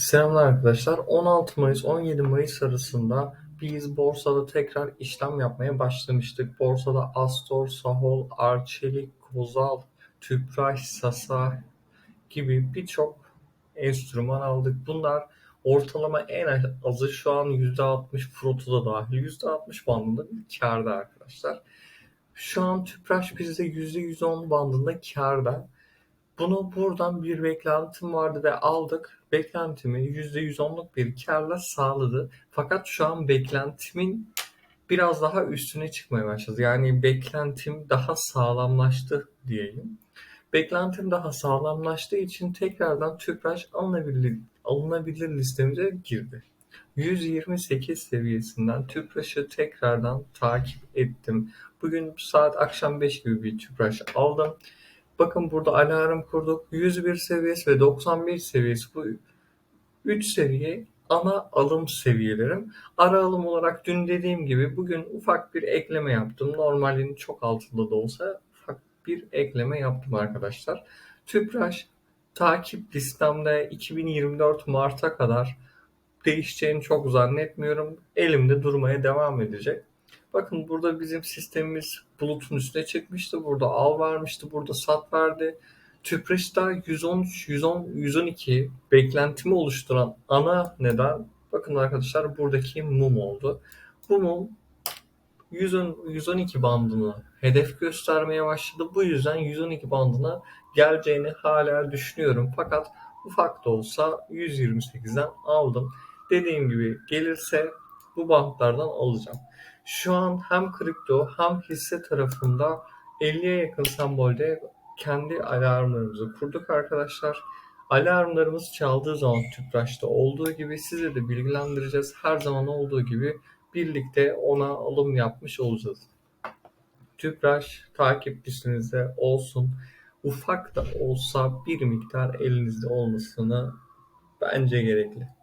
Selamlar arkadaşlar. 16 Mayıs 17 Mayıs arasında biz borsada tekrar işlem yapmaya başlamıştık. Borsada Astor, Sahol, Arçelik, Kozal, Tüpraş, Sasa gibi birçok enstrüman aldık. Bunlar ortalama en azı şu an %60 Proto'da dahil %60 bandında bir karda arkadaşlar. Şu an Tüpraş bizde %110 bandında karda. Bunu buradan bir beklentim vardı ve aldık. Beklentimi %110'luk bir karla sağladı. Fakat şu an beklentimin biraz daha üstüne çıkmaya başladı. Yani beklentim daha sağlamlaştı diyeyim. Beklentim daha sağlamlaştığı için tekrardan Tüpraş alınabilir, alınabilir listemize girdi. 128 seviyesinden Tüpraş'ı tekrardan takip ettim. Bugün saat akşam 5 gibi bir Tüpraş aldım. Bakın burada alarm kurduk. 101 seviyesi ve 91 seviyesi bu 3 seviye ana alım seviyelerim. Ara alım olarak dün dediğim gibi bugün ufak bir ekleme yaptım. Normalin çok altında da olsa ufak bir ekleme yaptım arkadaşlar. Tüpraş takip listemde 2024 Mart'a kadar değişeceğini çok zannetmiyorum. Elimde durmaya devam edecek. Bakın burada bizim sistemimiz bulutun üstüne çıkmıştı. Burada al vermişti. Burada sat verdi. Tüpraş'ta 113, 110, 112 beklentimi oluşturan ana neden bakın arkadaşlar buradaki mum oldu. Bu mum 110, 112 bandını hedef göstermeye başladı. Bu yüzden 112 bandına geleceğini hala düşünüyorum. Fakat ufak da olsa 128'den aldım. Dediğim gibi gelirse bu bantlardan alacağım. Şu an hem kripto hem hisse tarafında 50'ye yakın sembolde kendi alarmlarımızı kurduk arkadaşlar. Alarmlarımız çaldığı zaman Tüpraş'ta olduğu gibi size de bilgilendireceğiz. Her zaman olduğu gibi birlikte ona alım yapmış olacağız. Tüpraş takip olsun. Ufak da olsa bir miktar elinizde olmasını bence gerekli.